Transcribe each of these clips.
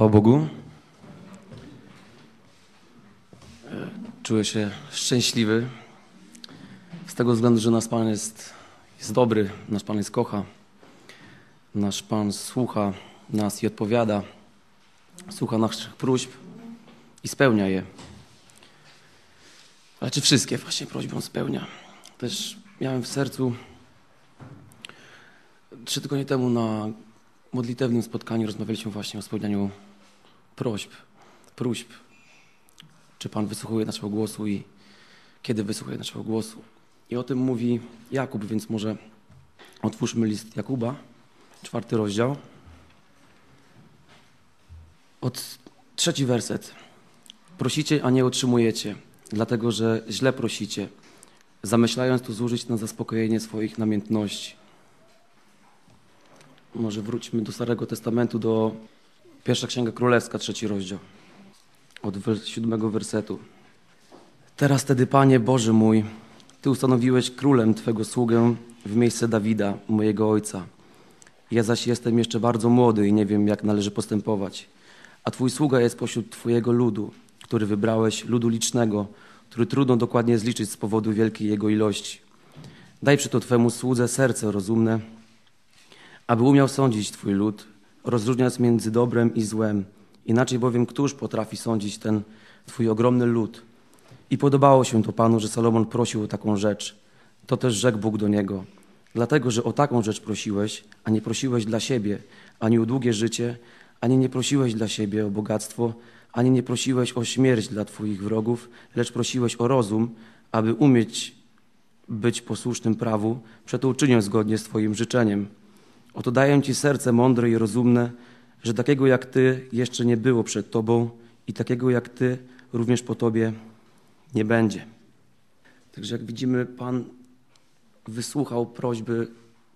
Chwała Bogu. E, Czuję się szczęśliwy z tego względu, że nasz Pan jest, jest dobry, nasz Pan jest kocha, nasz Pan słucha nas i odpowiada, słucha naszych próśb i spełnia je. Ale czy wszystkie właśnie prośby On spełnia? Też miałem w sercu trzy tygodnie temu na modlitewnym spotkaniu rozmawialiśmy właśnie o spełnianiu prośb, próśb. Czy Pan wysłuchuje naszego głosu i kiedy wysłuchuje naszego głosu. I o tym mówi Jakub, więc może otwórzmy list Jakuba, czwarty rozdział. Od trzeci werset. Prosicie, a nie otrzymujecie, dlatego że źle prosicie, zamyślając to zużyć na zaspokojenie swoich namiętności. Może wróćmy do Starego Testamentu, do pierwsza Księga Królewska, trzeci rozdział, od siódmego wersetu. Teraz tedy, Panie Boże mój, Ty ustanowiłeś królem Twego sługę w miejsce Dawida, mojego ojca. Ja zaś jestem jeszcze bardzo młody i nie wiem, jak należy postępować. A Twój sługa jest pośród Twojego ludu, który wybrałeś, ludu licznego, który trudno dokładnie zliczyć z powodu wielkiej jego ilości. Daj przy to Twemu słudze serce rozumne, aby umiał sądzić Twój lud, rozróżniać między dobrem i złem. Inaczej bowiem któż potrafi sądzić ten Twój ogromny lud? I podobało się to Panu, że Salomon prosił o taką rzecz. To też rzekł Bóg do niego. Dlatego, że o taką rzecz prosiłeś, a nie prosiłeś dla siebie, ani o długie życie, ani nie prosiłeś dla siebie o bogactwo, ani nie prosiłeś o śmierć dla Twoich wrogów, lecz prosiłeś o rozum, aby umieć być posłusznym prawu, przeto uczynię zgodnie z Twoim życzeniem. Oto daję Ci serce mądre i rozumne, że takiego jak Ty jeszcze nie było przed Tobą i takiego jak Ty również po Tobie nie będzie. Także jak widzimy, Pan wysłuchał prośby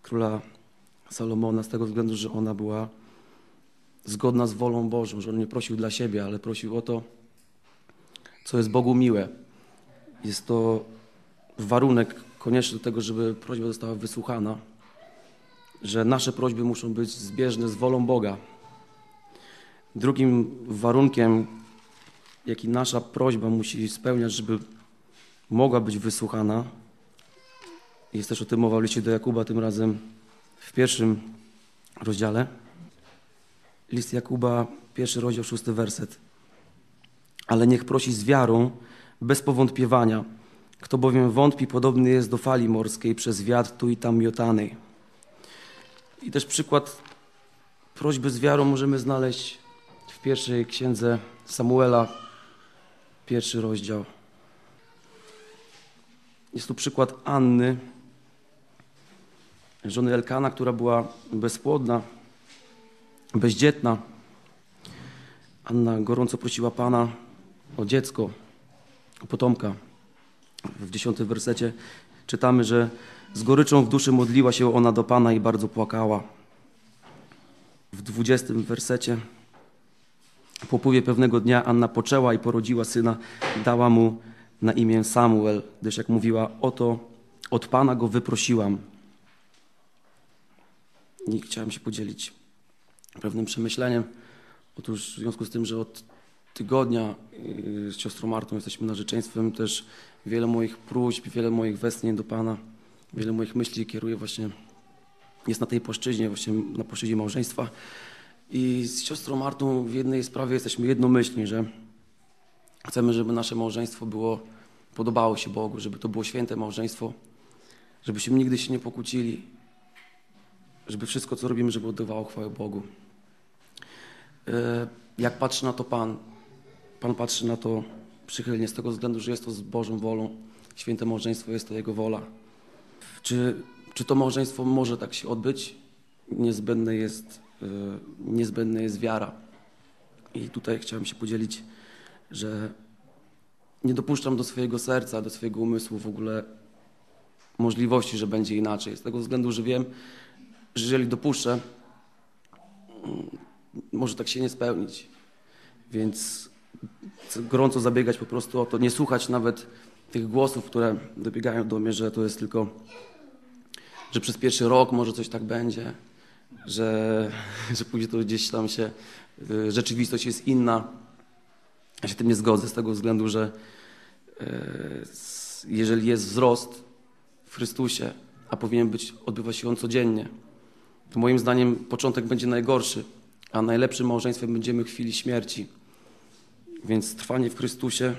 króla Salomona z tego względu, że ona była zgodna z wolą Bożą, że on nie prosił dla siebie, ale prosił o to, co jest Bogu miłe. Jest to warunek konieczny do tego, żeby prośba została wysłuchana, że nasze prośby muszą być zbieżne z wolą Boga. Drugim warunkiem, jaki nasza prośba musi spełniać, żeby mogła być wysłuchana, jest też o tym mowa w liście do Jakuba, tym razem w pierwszym rozdziale. List Jakuba, pierwszy rozdział, szósty werset. Ale niech prosi z wiarą, bez powątpiewania. Kto bowiem wątpi, podobny jest do fali morskiej przez wiatr tu i tam miotanej. I też przykład prośby z wiarą możemy znaleźć w pierwszej księdze Samuela, pierwszy rozdział. Jest tu przykład Anny, żony Elkana, która była bezpłodna, bezdzietna. Anna gorąco prosiła Pana o dziecko, o potomka. W dziesiątym wersecie czytamy, że z goryczą w duszy modliła się ona do Pana i bardzo płakała. W dwudziestym wersecie po upływie pewnego dnia Anna poczęła i porodziła syna, dała mu na imię Samuel, gdyż jak mówiła, oto od Pana go wyprosiłam. I chciałem się podzielić pewnym przemyśleniem. Otóż w związku z tym, że od tygodnia yy, z siostrą Martą jesteśmy narzeczeństwem, też wiele moich próśb, wiele moich westchnień do Pana, wiele moich myśli kieruję właśnie, jest na tej płaszczyźnie, właśnie na płaszczyźnie małżeństwa. I z siostrą Martą w jednej sprawie jesteśmy jednomyślni, że chcemy, żeby nasze małżeństwo było, podobało się Bogu, żeby to było święte małżeństwo, żebyśmy nigdy się nie pokłócili, żeby wszystko, co robimy, żeby oddawało chwałę Bogu. Jak patrzy na to Pan, Pan patrzy na to przychylnie, z tego względu, że jest to z Bożą wolą. Święte małżeństwo jest to Jego wola. Czy, czy to małżeństwo może tak się odbyć? Niezbędne jest, niezbędna jest wiara. I tutaj chciałem się podzielić, że nie dopuszczam do swojego serca, do swojego umysłu w ogóle możliwości, że będzie inaczej. Z tego względu, że wiem, że jeżeli dopuszczę, może tak się nie spełnić. Więc gorąco zabiegać po prostu o to, nie słuchać nawet tych głosów, które dobiegają do mnie, że to jest tylko, że przez pierwszy rok może coś tak będzie, że, że później to gdzieś tam się, y, rzeczywistość jest inna. Ja się tym nie zgodzę z tego względu, że y, jeżeli jest wzrost w Chrystusie, a powinien być, odbywać się on codziennie, to moim zdaniem początek będzie najgorszy, a najlepszym małżeństwem będziemy w chwili śmierci. Więc trwanie w Chrystusie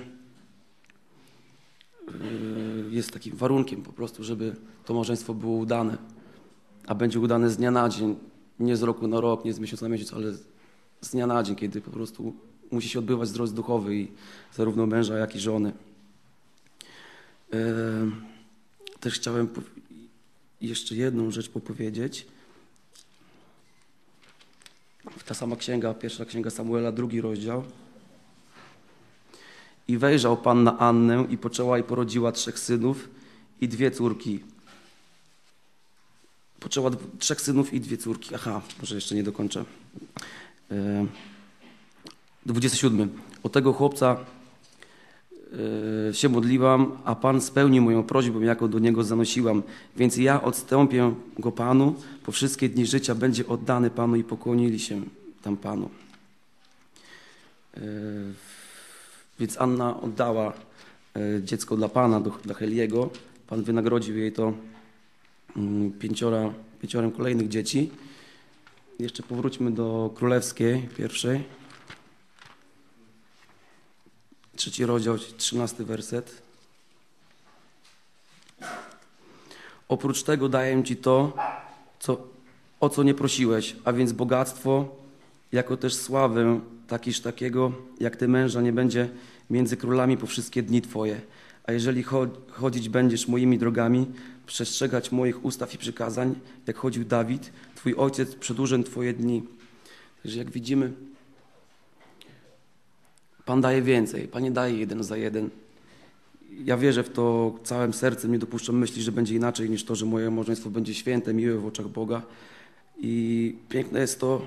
y, jest takim warunkiem po prostu, żeby to małżeństwo było udane. A będzie udane z dnia na dzień, nie z roku na rok, nie z miesiąca na miesiąc, ale z dnia na dzień, kiedy po prostu musi się odbywać wzrost duchowy i zarówno męża, jak i żony. E, Też chciałem jeszcze jedną rzecz popowiedzieć. Ta sama księga, pierwsza księga Samuela, drugi rozdział. I wejrzał Pan na Annę i poczęła i porodziła trzech synów i dwie córki. Poczęła trzech synów i dwie córki. Aha, może jeszcze nie dokończę. E, 27. O tego chłopca e, się modliłam, a Pan spełnił moją prośbę, jaką do niego zanosiłam. Więc ja odstąpię go Panu, po wszystkie dni życia będzie oddany Panu i pokłonili się tam Panu. Więc Anna oddała e, dziecko dla Pana, dla Heliego. Pan wynagrodził jej to mm, pięciora, pięciorem kolejnych dzieci. Jeszcze powróćmy do królewskiej pierwszej. Trzeci rozdział, trzynasty werset. Oprócz tego daję Ci to, co, o co nie prosiłeś, a więc bogactwo, jako też sławę, takiż takiego, jak Ty męża nie będzie między królami po wszystkie dni Twoje. A jeżeli cho- chodzić będziesz moimi drogami, przestrzegać moich ustaw i przykazań, jak chodził Dawid, Twój ojciec przedłużę Twoje dni. Także jak widzimy, Pan daje więcej. Pan nie daje jeden za jeden. Ja wierzę w to całym sercem, nie dopuszczam myśli, że będzie inaczej niż to, że moje małżeństwo będzie święte, miłe w oczach Boga. I piękne jest to,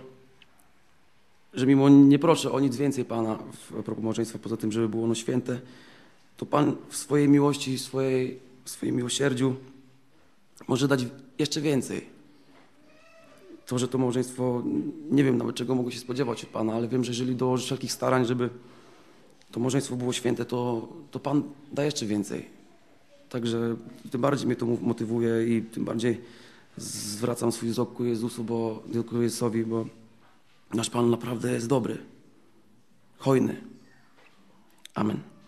że mimo nie proszę o nic więcej Pana w propos małżeństwa, poza tym, żeby było ono święte, to Pan w swojej miłości, w swojej, w swoim miłosierdziu może dać jeszcze więcej. To, że to małżeństwo, nie wiem nawet czego mogę się spodziewać od Pana, ale wiem, że jeżeli dołoży wszelkich starań, żeby to małżeństwo było święte, to, to Pan da jeszcze więcej. Także tym bardziej mnie to mo- motywuje i tym bardziej zwracam swój wzrok ku Jezusu, bo, ku Jezusowi, bo nasz Pan naprawdę jest dobry, hojny. Amen.